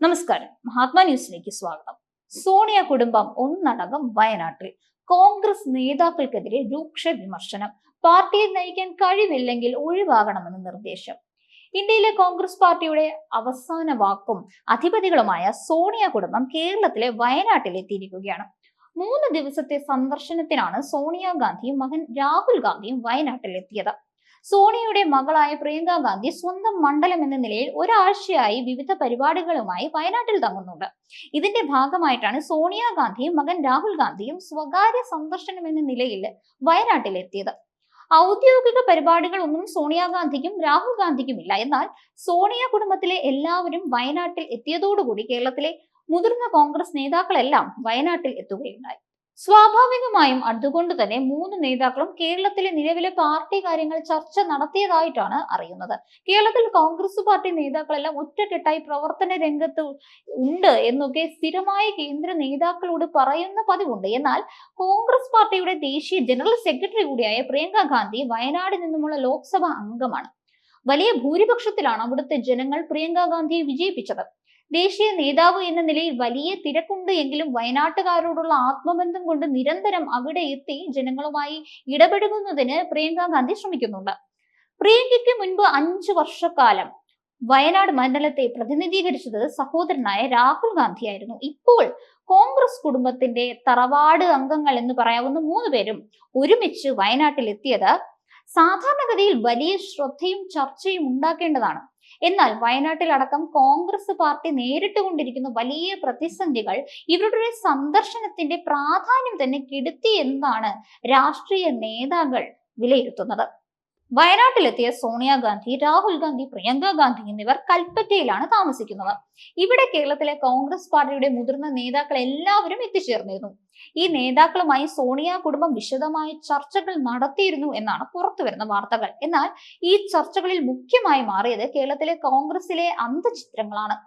നമസ്കാരം. മഹാത്മാ ന്യൂസിലേക്ക് സ്വാഗതം. സോണിയ കുടുംബം ഒന്നടങ്കം വയനാട്ടിൽ. കോൺഗ്രസ് നേതാക്കൾക്കെതിരെ രൂക്ഷ വിമർശനം. പാർട്ടിയെ നയിക്കാൻ കഴിവില്ലെങ്കിൽ ഒഴിവാകണമെന്ന് നിർദ്ദേശം. ഇന്ത്യയിലെ കോൺഗ്രസ് പാർട്ടിയുടെ അവസാന വാക്കും അധിപതികളുമായ സോണിയ കുടുംബം കേരളത്തിലെ വയനാട്ടിൽ എത്തിയിരിക്കുകയാണ് മൂന്ന് ദിവസത്തെ സന്ദർശനത്തിനാണ് സോണിയാഗാന്ധിയും മകൻ രാഹുൽ ഗാന്ധിയും വയനാട്ടിൽ എത്തിയത് സോണിയയുടെ മകളായ പ്രിയങ്ക ഗാന്ധി സ്വന്തം മണ്ഡലം എന്ന നിലയിൽ ഒരാഴ്ചയായി വിവിധ പരിപാടികളുമായി വയനാട്ടിൽ തങ്ങുന്നുണ്ട്. ഇതിന്റെ ഭാഗമായിട്ടാണ് സോണിയാഗാന്ധിയും മകൻ രാഹുൽ ഗാന്ധിയും സ്വകാര്യ സന്ദർശനം എന്ന നിലയിൽ വയനാട്ടിൽ എത്തിയത് ഔദ്യോഗിക പരിപാടികളൊന്നും സോണിയാഗാന്ധിക്കും രാഹുൽ ഗാന്ധിക്കും ഇല്ല. എന്നാൽ സോണിയ കുടുംബത്തിലെ എല്ലാവരും വയനാട്ടിൽ എത്തിയതോടുകൂടി കേരളത്തിലെ മുതിർന്ന കോൺഗ്രസ് നേതാക്കളെല്ലാം വയനാട്ടിൽ എത്തുകയുണ്ടായി. സ്വാഭാവികമായും അതുകൊണ്ട് തന്നെ മൂന്ന് നേതാക്കളും കേരളത്തിലെ നിലവിലെ പാർട്ടി കാര്യങ്ങൾ ചർച്ച നടത്തിയതായിട്ടാണ് അറിയുന്നത്. കേരളത്തിൽ കോൺഗ്രസ് പാർട്ടി നേതാക്കളെല്ലാം ഒറ്റക്കെട്ടായി പ്രവർത്തന രംഗത്ത് ഉണ്ട് എന്നൊക്കെ സ്ഥിരമായ കേന്ദ്ര നേതാക്കളോട് പറയുന്ന പതിവുണ്ട്. എന്നാൽ കോൺഗ്രസ് പാർട്ടിയുടെ ദേശീയ ജനറൽ സെക്രട്ടറി കൂടിയായ പ്രിയങ്ക ഗാന്ധി വയനാട് നിന്നുമുള്ള ലോക്സഭാ അംഗമാണ്. വലിയ ഭൂരിപക്ഷത്തിലാണ് അവിടുത്തെ ജനങ്ങൾ പ്രിയങ്ക ഗാന്ധിയെ വിജയിപ്പിച്ചത്. ദേശീയ നേതാവ് എന്ന നിലയിൽ വലിയ തിരക്കുണ്ട് എങ്കിലും വയനാട്ടുകാരോടുള്ള ആത്മബന്ധം കൊണ്ട് നിരന്തരം അവിടെ എത്തി ജനങ്ങളുമായി ഇടപെടുന്നതിന് പ്രിയങ്ക ഗാന്ധി ശ്രമിക്കുന്നുണ്ട്. പ്രിയങ്കയ്ക്ക് മുൻപ് അഞ്ചു വർഷക്കാലം വയനാട് മണ്ഡലത്തെ പ്രതിനിധീകരിച്ചത് സഹോദരനായ രാഹുൽ ഗാന്ധിയായിരുന്നു. ഇപ്പോൾ കോൺഗ്രസ് കുടുംബത്തിന്റെ തറവാട് അംഗങ്ങൾ എന്ന് പറയാവുന്ന മൂന്ന് പേരും ഒരുമിച്ച് വയനാട്ടിൽ എത്തിയത് സാധാരണഗതിയിൽ വലിയ ശ്രദ്ധയും ചർച്ചയും ഉണ്ടാക്കേണ്ടതാണ്. എന്നാൽ വയനാട്ടിലടക്കം കോൺഗ്രസ് പാർട്ടി നേരിട്ട് കൊണ്ടിരിക്കുന്ന വലിയ പ്രതിസന്ധികൾ ഇവരുടെ സന്ദർശനത്തിന്റെ പ്രാധാന്യം തന്നെ കെടുത്തി എന്നാണ് രാഷ്ട്രീയ നേതാക്കൾ വിലയിരുത്തുന്നത്. വയനാട്ടിലെത്തിയ സോണിയാഗാന്ധി രാഹുൽ ഗാന്ധി പ്രിയങ്ക ഗാന്ധി എന്നിവർ കൽപ്പറ്റയിലാണ് താമസിക്കുന്നത്. ഇവിടെ കേരളത്തിലെ കോൺഗ്രസ് പാർട്ടിയുടെ മുതിർന്ന നേതാക്കൾ എല്ലാവരും എത്തിച്ചേർന്നിരുന്നു. ഈ നേതാക്കളുമായി സോണിയ കുടുംബം വിശദമായ ചർച്ചകൾ നടത്തിയിരുന്നു എന്നാണ് പുറത്തുവരുന്ന വാർത്തകൾ. എന്നാൽ ഈ ചർച്ചകളിൽ മുഖ്യമായി മാറിയത് കേരളത്തിലെ കോൺഗ്രസിലെ അന്തചിത്രങ്ങളാണ്.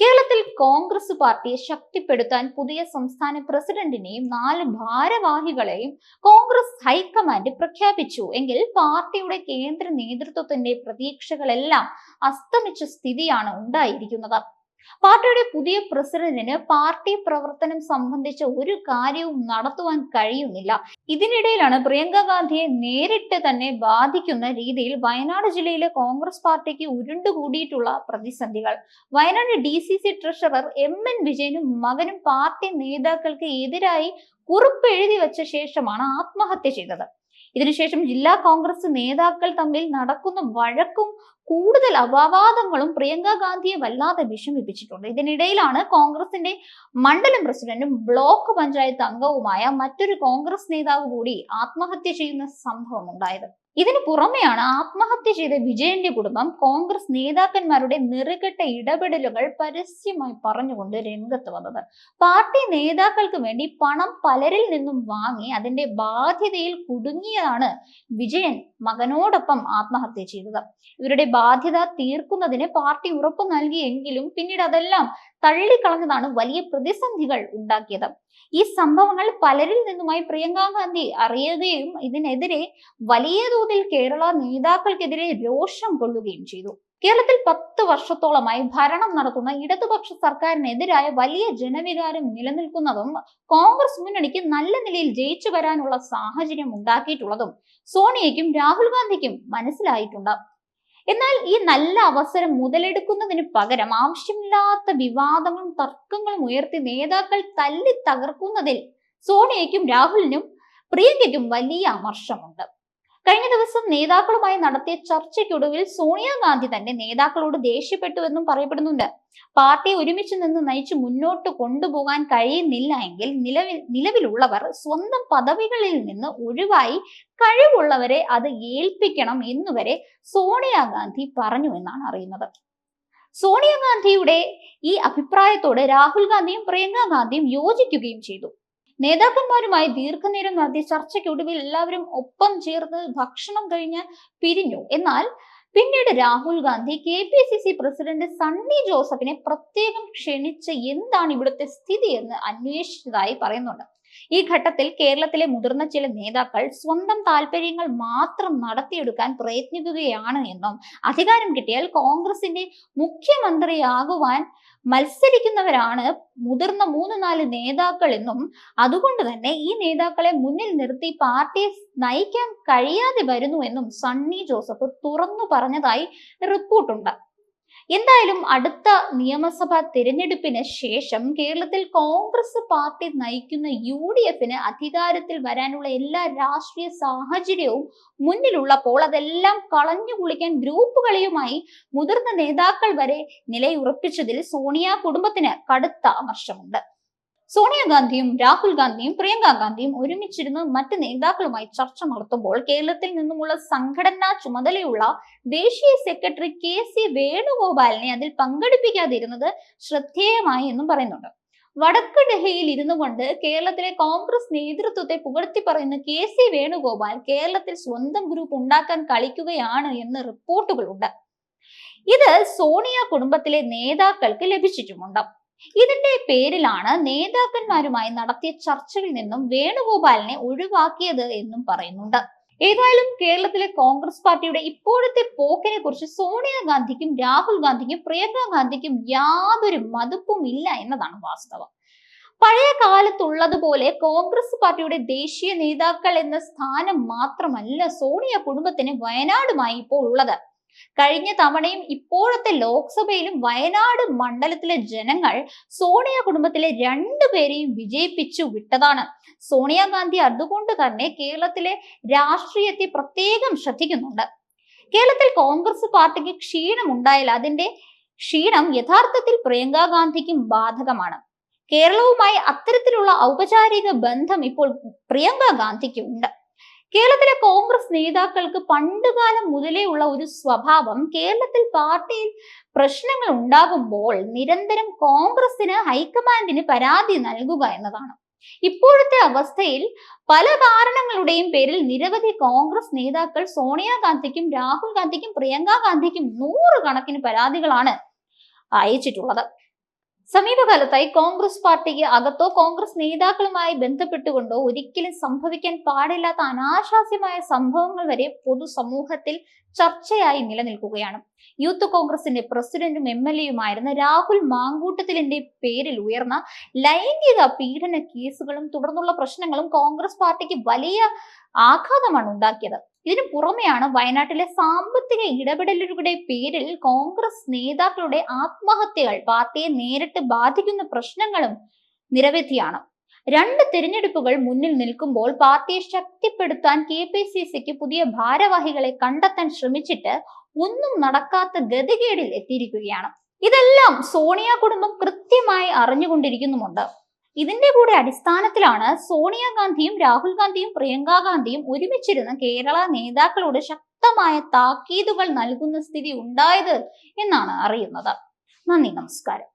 കേരളത്തിൽ കോൺഗ്രസ് പാർട്ടിയെ ശക്തിപ്പെടുത്താൻ പുതിയ സംസ്ഥാന പ്രസിഡന്റിനെയും നാല് ഭാരവാഹികളെയും കോൺഗ്രസ് ഹൈക്കമാൻഡ് പ്രഖ്യാപിച്ചു. എങ്കിൽ പാർട്ടിയുടെ കേന്ദ്ര നേതൃത്വത്തിന്റെ പ്രതീക്ഷകളെല്ലാം അസ്തമിച്ച സ്ഥിതിയാണ് ഉണ്ടായിരിക്കുന്നത്. പാർട്ടിയുടെ പുതിയ പ്രസിഡന്റിന് പാർട്ടി പ്രവർത്തനം സംബന്ധിച്ച ഒരു കാര്യവും നടത്തുവാൻ കഴിയുന്നില്ല. ഇതിനിടയിലാണ് പ്രിയങ്ക ഗാന്ധിയെ നേരിട്ട് തന്നെ ബാധിക്കുന്ന രീതിയിൽ വയനാട് ജില്ലയിലെ കോൺഗ്രസ് പാർട്ടിക്ക് ഉരുണ്ടുകൂടിയിട്ടുള്ള പ്രതിസന്ധികൾ. Wayanad D C C treasurer M N വിജയനും മകനും പാർട്ടി നേതാക്കൾക്ക് എതിരായി കുറിപ്പ് എഴുതി വെച്ച ശേഷമാണ് ആത്മഹത്യ ചെയ്തത്. ഇതിനുശേഷം ജില്ലാ കോൺഗ്രസ് നേതാക്കൾ തമ്മിൽ നടക്കുന്ന വഴക്കും കൂടുതൽ അപവാദങ്ങളും പ്രിയങ്ക ഗാന്ധിയെ വല്ലാതെ വിഷമിപ്പിച്ചിട്ടുണ്ട്. ഇതിനിടയിലാണ് കോൺഗ്രസിന്റെ മണ്ഡലം പ്രസിഡന്റും ബ്ലോക്ക് പഞ്ചായത്ത് അംഗവുമായ മറ്റൊരു കോൺഗ്രസ് നേതാവ് കൂടി ആത്മഹത്യ ചെയ്യുന്ന സംഭവം ഉണ്ടായത്. ഇതിനു പുറമെയാണ് ആത്മഹത്യ ചെയ്ത വിജയന്റെ കുടുംബം കോൺഗ്രസ് നേതാക്കന്മാരുടെ നെറുകെട്ട ഇടപെടലുകൾ പരസ്യമായി പറഞ്ഞുകൊണ്ട് രംഗത്ത് വന്നത്. പാർട്ടി നേതാക്കൾക്ക് വേണ്ടി പണം പലരിൽ നിന്നും വാങ്ങി അതിന്റെ ബാധ്യതയിൽ കുടുങ്ങിയതാണ് വിജയൻ മകനോടൊപ്പം ആത്മഹത്യ ചെയ്തത്. ഇവരുടെ ബാധ്യത തീർക്കുന്നതിന് പാർട്ടി ഉറപ്പു നൽകിയെങ്കിലും പിന്നീട് അതെല്ലാം തള്ളിക്കളഞ്ഞതാണ് വലിയ പ്രതിസന്ധികൾ ഉണ്ടാക്കിയത്. ഈ സംഭവങ്ങൾ പലരിൽ നിന്നുമായി പ്രിയങ്ക ഗാന്ധി അറിയുകയും ഇതിനെതിരെ വലിയ തോതിൽ കേരള നേതാക്കൾക്കെതിരെ രോഷം കൊള്ളുകയും ചെയ്തു. കേരളത്തിൽ പത്ത് വർഷത്തോളമായി ഭരണം നടത്തുന്ന ഇടതുപക്ഷ സർക്കാരിനെതിരായ വലിയ ജനവികാരം നിലനിൽക്കുന്നതും കോൺഗ്രസ് മുന്നണിക്ക് നല്ല നിലയിൽ ജയിച്ചു വരാനുള്ള സാഹചര്യം ഉണ്ടാക്കിയിട്ടുള്ളതും സോണിയയ്ക്കും രാഹുൽ ഗാന്ധിക്കും മനസ്സിലായിട്ടുണ്ട്. എന്നാൽ ഈ നല്ല അവസരം മുതലെടുക്കുന്നതിന് പകരം ആവശ്യമില്ലാത്ത വിവാദങ്ങളും തർക്കങ്ങളും ഉയർത്തി നേതാക്കൾ തല്ലി തകർക്കുന്നതിൽ സോണിയയ്ക്കും രാഹുലിനും പ്രിയങ്കയ്ക്കും വലിയ അമർഷമുണ്ട്. കഴിഞ്ഞ ദിവസം നേതാക്കളുമായി നടത്തിയ ചർച്ചയ്ക്കൊടുവിൽ സോണിയാഗാന്ധി തന്നെ നേതാക്കളോട് ദേഷ്യപ്പെട്ടു എന്നും പറയപ്പെടുന്നുണ്ട്. പാർട്ടി ഒരുമിച്ച് നിന്ന് നയിച്ച് മുന്നോട്ട് കൊണ്ടുപോകാൻ കഴിയുന്നില്ല എങ്കിൽ നിലവിൽ നിലവിലുള്ളവർ സ്വന്തം പദവികളിൽ നിന്ന് ഒഴിവായി കഴിവുള്ളവരെ അത് ഏൽപ്പിക്കണം എന്നുവരെ സോണിയാഗാന്ധി പറഞ്ഞു എന്നാണ് അറിയുന്നത്. സോണിയാഗാന്ധിയുടെ ഈ അഭിപ്രായത്തോട് രാഹുൽ ഗാന്ധിയും പ്രിയങ്ക ഗാന്ധിയും യോജിക്കുകയും ചെയ്തു. നേതാക്കന്മാരുമായി ദീർഘനേരം നടത്തിയ ചർച്ചയ്ക്കൊടുവിൽ എല്ലാവരും ഒപ്പം ചേർന്ന് ഭക്ഷണം കഴിഞ്ഞ് പിരിഞ്ഞു. എന്നാൽ പിന്നീട് Rahul Gandhi K P C C president Sunny ജോസഫിനെ പ്രത്യേകം ക്ഷണിച്ച് എന്താണ് ഇവിടുത്തെ സ്ഥിതി എന്ന് അന്വേഷിച്ചതായി പറയുന്നുണ്ട്. ഈ ഘട്ടത്തിൽ കേരളത്തിലെ മുതിർന്ന ചില നേതാക്കൾ സ്വന്തം താല്പര്യങ്ങൾ മാത്രം നടത്തിയെടുക്കാൻ പ്രയത്നിക്കുകയാണ് എന്നും അധികാരം കിട്ടിയാൽ കോൺഗ്രസിന്റെ മുഖ്യമന്ത്രിയാകുവാൻ മത്സരിക്കുന്നവരാണ് മുതിർന്ന മൂന്ന് നാല് നേതാക്കൾ എന്നും അതുകൊണ്ട് തന്നെ ഈ നേതാക്കളെ മുന്നിൽ നിർത്തി പാർട്ടിയെ നയിക്കാൻ കഴിയാതെ വരുന്നു എന്നും സണ്ണി ജോസഫ് തുറന്നു പറഞ്ഞതായി റിപ്പോർട്ടുണ്ട് എന്തായാലും അടുത്ത നിയമസഭാ തിരഞ്ഞെടുപ്പിന് ശേഷം കേരളത്തിൽ കോൺഗ്രസ് പാർട്ടി നയിക്കുന്ന യു ഡി എഫിന് അധികാരത്തിൽ വരാനുള്ള എല്ലാ രാഷ്ട്രീയ സാഹചര്യവും മുന്നിലുള്ളപ്പോൾ അതെല്ലാം കളഞ്ഞു കുളിക്കാൻ ഗ്രൂപ്പ് കളിയുമായി മുതിർന്ന നേതാക്കൾ വരെ നിലയുറപ്പിച്ചതിൽ സോണിയ കുടുംബത്തിന് കടുത്ത അമർഷമുണ്ട് സോണിയാഗാന്ധിയും രാഹുൽ ഗാന്ധിയും പ്രിയങ്ക ഗാന്ധിയും ഒരുമിച്ചിരുന്ന് മറ്റ് നേതാക്കളുമായി ചർച്ച നടത്തുമ്പോൾ കേരളത്തിൽ നിന്നുമുള്ള സംഘടനാ ചുമതലയുള്ള ദേശീയ സെക്രട്ടറി കെ സി വേണുഗോപാലിനെ അതിൽ പങ്കെടുപ്പിക്കാതിരുന്നത് ശ്രദ്ധേയമായി എന്നും പറയുന്നുണ്ട്. വടക്ക് ഡൽഹിയിൽ ഇരുന്നു കൊണ്ട് കേരളത്തിലെ കോൺഗ്രസ് നേതൃത്വത്തെ പുകഴ്ത്തി പറയുന്ന കെ സി വേണുഗോപാൽ കേരളത്തിൽ സ്വന്തം ഗ്രൂപ്പ് ഉണ്ടാക്കാൻ കളിക്കുകയാണ് എന്ന് റിപ്പോർട്ടുകളുണ്ട്. ഇത് സോണിയ കുടുംബത്തിലെ നേതാക്കൾക്ക് ലഭിച്ചിട്ടുമുണ്ട്. ഇതിന്റെ പേരിലാണ് നേതാക്കന്മാരുമായി നടത്തിയ ചർച്ചയിൽ നിന്നും വേണുഗോപാലിനെ ഒഴിവാക്കിയത് എന്നും പറയുന്നുണ്ട്. ഏതായാലും കേരളത്തിലെ കോൺഗ്രസ് പാർട്ടിയുടെ ഇപ്പോഴത്തെ പോക്കിനെ കുറിച്ച് സോണിയാഗാന്ധിക്കും രാഹുൽ ഗാന്ധിക്കും പ്രിയങ്ക ഗാന്ധിക്കും യാതൊരു മതിപ്പും ഇല്ല എന്നതാണ് വാസ്തവം. പഴയ കാലത്തുള്ളതുപോലെ കോൺഗ്രസ് പാർട്ടിയുടെ ദേശീയ നേതാക്കൾ എന്ന സ്ഥാനം മാത്രമല്ല സോണിയ കുടുംബത്തിന് വയനാടുമായി ഇപ്പോൾ ഉള്ളത്. കഴിഞ്ഞ തവണയും ഇപ്പോഴത്തെ ലോക്സഭയിലും വയനാട് മണ്ഡലത്തിലെ ജനങ്ങൾ സോണിയ കുടുംബത്തിലെ രണ്ടുപേരെയും വിജയിപ്പിച്ചു വിട്ടതാണ്. സോണിയാഗാന്ധി അതുകൊണ്ട് തന്നെ കേരളത്തിലെ രാഷ്ട്രീയത്തെ പ്രത്യേകം ശ്രദ്ധിക്കുന്നുണ്ട്. കേരളത്തിൽ കോൺഗ്രസ് പാർട്ടിക്ക് ക്ഷീണം ഉണ്ടായാൽ അതിന്റെ ക്ഷീണം യഥാർത്ഥത്തിൽ പ്രിയങ്ക ഗാന്ധിക്കും ബാധകമാണ്. കേരളവുമായി അത്തരത്തിലുള്ള ഔപചാരിക ബന്ധം ഇപ്പോൾ പ്രിയങ്ക ഗാന്ധിക്ക് ഉണ്ട് കേരളത്തിലെ കോൺഗ്രസ് നേതാക്കൾക്ക് പണ്ടുകാലം മുതലേ ഉള്ള ഒരു സ്വഭാവം കേരളത്തിൽ പാർട്ടിയിൽ പ്രശ്നങ്ങൾ ഉണ്ടാകുമ്പോൾ നിരന്തരം കോൺഗ്രസിന് ഹൈക്കമാൻഡിന് പരാതി നൽകുക എന്നതാണ്. ഇപ്പോഴത്തെ അവസ്ഥയിൽ പല കാരണങ്ങളുടെയും പേരിൽ നിരവധി കോൺഗ്രസ് നേതാക്കൾ സോണിയാഗാന്ധിക്കും രാഹുൽ ഗാന്ധിക്കും പ്രിയങ്ക ഗാന്ധിക്കും നൂറുകണക്കിന് പരാതികളാണ് അയച്ചിട്ടുള്ളത്. സമീപകാലത്തായി കോൺഗ്രസ് പാർട്ടിക്ക് അകത്തോ കോൺഗ്രസ് നേതാക്കളുമായി ബന്ധപ്പെട്ടുകൊണ്ടോ ഒരിക്കലും സംഭവിക്കാൻ പാടില്ലാത്ത അനാശാസ്യമായ സംഭവങ്ങൾ വരെ പൊതുസമൂഹത്തിൽ ചർച്ചയായി നിലനിൽക്കുകയാണ്. യൂത്ത് കോൺഗ്രസിന്റെ പ്രസിഡന്റും എം എൽ എയുമായിരുന്ന രാഹുൽ മാങ്കൂട്ടത്തിലിന്റെ പേരിൽ ഉയർന്ന ലൈംഗിക പീഡന കേസുകളും തുടർന്നുള്ള പ്രശ്നങ്ങളും കോൺഗ്രസ് പാർട്ടിക്ക് വലിയ ആഘാതമാണ് ഉണ്ടാക്കിയത്. ഇതിനു പുറമെയാണ് വയനാട്ടിലെ സാമ്പത്തിക ഇടപെടലുകളുടെ പേരിൽ കോൺഗ്രസ് നേതാക്കളുടെ ആത്മഹത്യകൾ പാർട്ടിയെ നേരിട്ട് ബാധിക്കുന്ന പ്രശ്നങ്ങളും നിരവധിയാണ്. രണ്ട് തിരഞ്ഞെടുപ്പുകൾ മുന്നിൽ നിൽക്കുമ്പോൾ പാർട്ടിയെ ശക്തിപ്പെടുത്താൻ കെ പി സി സിക്ക് പുതിയ ഭാരവാഹികളെ കണ്ടെത്താൻ ശ്രമിച്ചിട്ട് ഒന്നും നടക്കാത്ത ഗതികേടിൽ എത്തിയിരിക്കുകയാണ്. ഇതെല്ലാം സോണിയ കുടുംബം കൃത്യമായി അറിഞ്ഞുകൊണ്ടിരിക്കുന്നുമുണ്ട്. ഇതിന്റെ കൂടെ അടിസ്ഥാനത്തിലാണ് സോണിയാഗാന്ധിയും രാഹുൽ ഗാന്ധിയും പ്രിയങ്ക ഗാന്ധിയും ഒരുമിച്ചിരുന്ന കേരള നേതാക്കളോട് ശക്തമായ താക്കീതുകൾ നൽകുന്ന സ്ഥിതി ഉണ്ടായത് എന്നാണ് അറിയുന്നത്. നന്ദി നമസ്കാരം.